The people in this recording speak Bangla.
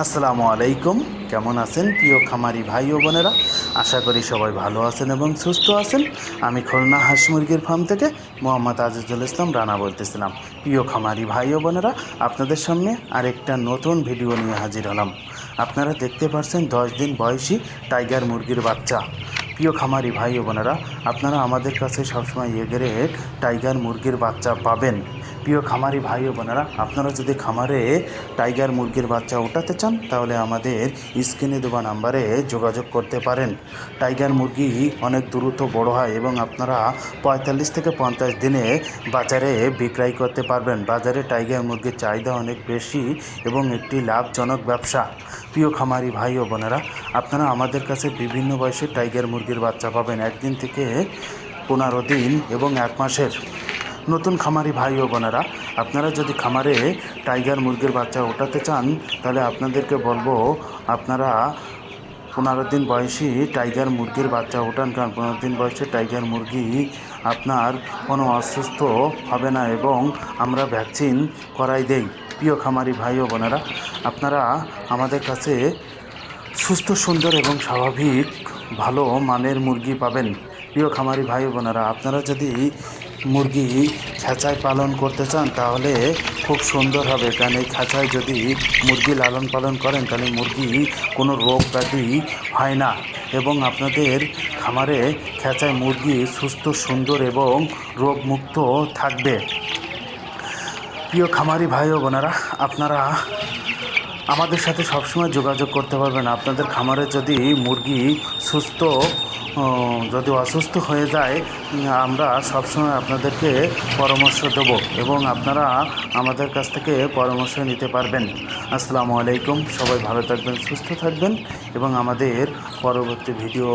আসসালামু আলাইকুম। কেমন আছেন প্রিয় খামারি ভাই ও বোনেরা? আশা করি সবাই ভালো আছেন এবং সুস্থ আছেন। আমি খুলনা হাঁস মুরগির ফার্ম থেকে মোহাম্মদ আজিজুল ইসলাম রানা বলতেছিলাম। প্রিয় খামারি ভাই ও বোনেরা, আপনাদের সামনে আরেকটা নতুন ভিডিও নিয়ে হাজির হলাম। আপনারা দেখতে পাচ্ছেন দশ দিন বয়সী টাইগার মুরগির বাচ্চা। প্রিয় খামারি ভাই ও বোনেরা, আপনারা আমাদের কাছে সবসময় এগেরে টাইগার মুরগির বাচ্চা পাবেন। প্রিয় খামারি ভাই ও বোনেরা, আপনারা যদি খামারে টাইগার মুরগির বাচ্চা ওঠাতে চান, তাহলে আমাদের স্ক্রিনে দেওয়া নাম্বারে যোগাযোগ করতে পারেন। টাইগার মুরগি অনেক দ্রুত বড় হয় এবং আপনারা পঁয়তাল্লিশ থেকে পঞ্চাশ দিনে বাজারে বিক্রয় করতে পারবেন। বাজারে টাইগার মুরগির চাহিদা অনেক বেশি এবং একটি লাভজনক ব্যবসা। প্রিয় খামারি ভাই ও বোনেরা, আপনারা আমাদের কাছে বিভিন্ন বয়সে টাইগার মুরগির বাচ্চা পাবেন। একদিন থেকে পনেরো দিন এবং এক মাসের। নতুন খামারি ভাই ও বোনেরা, আপনারা যদি খামারে টাইগার মুরগির বাচ্চা ওঠাতে চান, তাহলে আপনাদেরকে বলব, আপনারা পনেরো দিন বয়সী টাইগার মুরগির বাচ্চা ওঠান কারণ পনেরো দিন বয়সী টাইগার মুরগি আপনার কোনো অসুস্থ হবে না এবং আমরা ভ্যাকসিন করাই দেই। প্রিয় খামারি ভাই ও বোনেরা, আপনারা আমাদের কাছে সুস্থ, সুন্দর এবং স্বাভাবিক, ভালো মানের মুরগি পাবেন। প্রিয় খামারি ভাই বোনেরা, আপনারা যদি মুরগি খাঁচায় পালন করতে চান, তাহলে খুব সুন্দর হবে। কারণ এই খাঁচায় যদি মুরগি লালন পালন করেন, তাহলে মুরগি কোনো রোগ ব্যাধি হয় না। এবং আপনাদের খামারে খাঁচায় মুরগি সুস্থ, সুন্দর এবং রোগমুক্ত থাকবে। প্রিয় খামারি ভাই ও বোনেরা, আপনারা আমাদের সাথে সবসময় যোগাযোগ করতে পারবেন। আপনাদের খামারে যদি মুরগি সুস্থ যদি অসুস্থ হয়ে যায়, আমরা সবসময় আপনাদেরকে পরামর্শ দেব এবং আপনারা আমাদের কাছ থেকে পরামর্শ নিতে পারবেন। আসসালামু আলাইকুম। সবাই ভালো থাকবেন, সুস্থ থাকবেন এবং আমাদের পরবর্তী ভিডিও